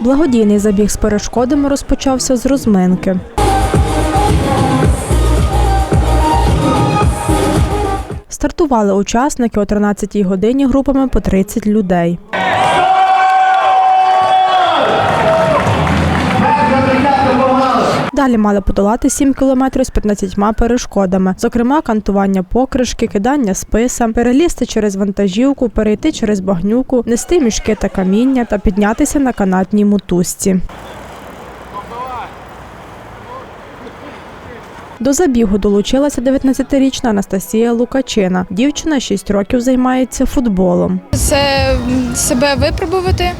Благодійний забіг з перешкодами розпочався з розминки. Стартували учасники о 13-й годині групами по 30 людей. Далі мали подолати 7 кілометрів з 15 перешкодами, зокрема кантування покришки, кидання списа, перелізти через вантажівку, перейти через багнюку, нести мішки та каміння та піднятися на канатній мотузці. До забігу долучилася 19-річна Анастасія Лукачина. Дівчина 6 років займається футболом. Це себе випробувати.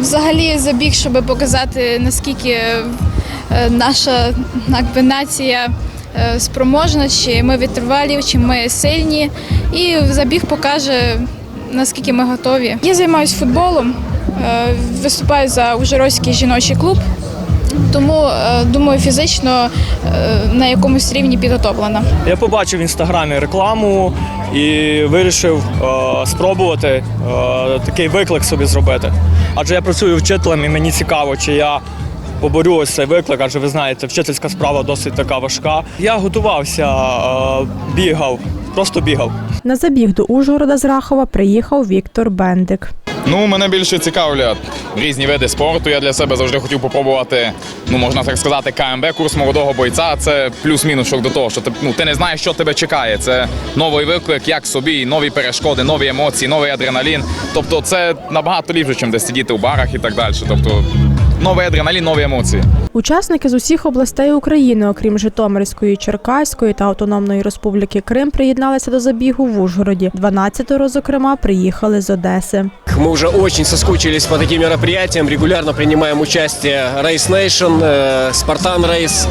Взагалі забіг, щоб показати, наскільки наша якби, нація е, спроможна, чи ми витривалі, чи ми сильні. І забіг покаже, наскільки ми готові. Я займаюся футболом, е, виступаю за Ужгородський жіночий клуб. Тому е, думаю, фізично е, на якомусь рівні підготовлена. Я побачив в інстаграмі рекламу і вирішив е, спробувати е, такий виклик собі зробити. Адже я працюю вчителем і мені цікаво, чи я поборю ось цей виклик, адже ви знаєте, вчительська справа досить така важка. Я готувався, е, бігав, просто бігав. На забіг до Ужгорода з Рахова приїхав Віктор Бендик. Ну, мене більше цікавлять різні види спорту. Я для себе завжди хотів попробувати, ну можна так сказати, КМБ, курс молодого бойця. Це плюс-мінус шок до того, що ти, ну, ти не знаєш, що тебе чекає. Це новий виклик, як собі, нові перешкоди, нові емоції, новий адреналін. Тобто, це набагато ліпше, ніж десь сидіти у барах і так далі. Тобто, новий адреналін, нові емоції. Учасники з усіх областей України, окрім Житомирської, Черкаської та Автономної Республіки Крим, приєдналися до забігу в Ужгороді. 12-ро, зокрема, приїхали з Одеси. Мы уже очень соскучились по таким мероприятиям, регулярно принимаем участие Race Nation, э, Spartan Race.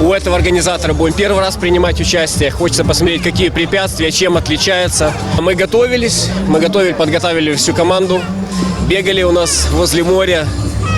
У этого организатора будем первый раз принимать участие. Хочется посмотреть, какие препятствия, чем отличаются. Мы готовились, мы готовили, подготовили всю команду. Бегали у нас возле моря,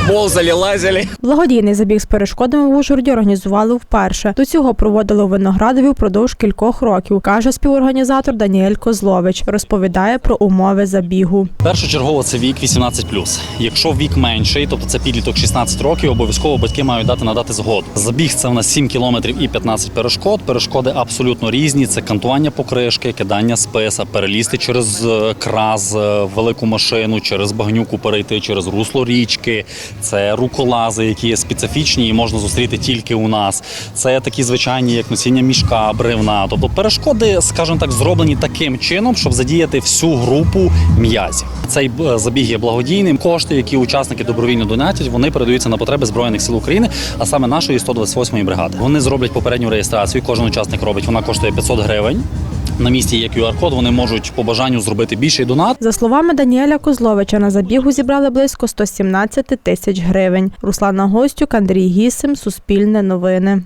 ползали, лазили. Благодійний забіг з перешкодами в Ужгороді організували вперше. До цього проводили у Виноградові впродовж кількох років, каже співорганізатор Даніель Козлович. Розповідає про умови забігу. Першочергово це вік 18+. Якщо вік менший, тобто це підліток 16 років, обов'язково батьки мають дати надати згоду. Забіг це в нас 7 кілометрів і 15 перешкод. Перешкоди абсолютно різні. Це кантування покришки, кидання списа, перелізти через е, краз, е, велику машину, через багнюку перейти, через русло річки. Це руколази, які є специфічні і можна зустріти тільки у нас. Це такі звичайні, як носіння мішка, бревна. Тобто перешкоди, скажімо так, зроблені таким чином, щоб задіяти всю групу м'язів. Цей е, забіг є благодійним. Кошти, які учасники добровільно донатять, вони передаються на потреби збройних сил України, а саме нашої 128-ї бригади. Вони зроблять попередню реєстрацію. Кожен учасник робить. Вона коштує 500 гривень. На місці є QR-код, вони можуть по бажанню зробити більший донат. За словами Даніеля Козловича, на забігу зібрали близько 117 тисяч гривень. Руслана Гостюк, Андрій Гісим, Суспільне новини.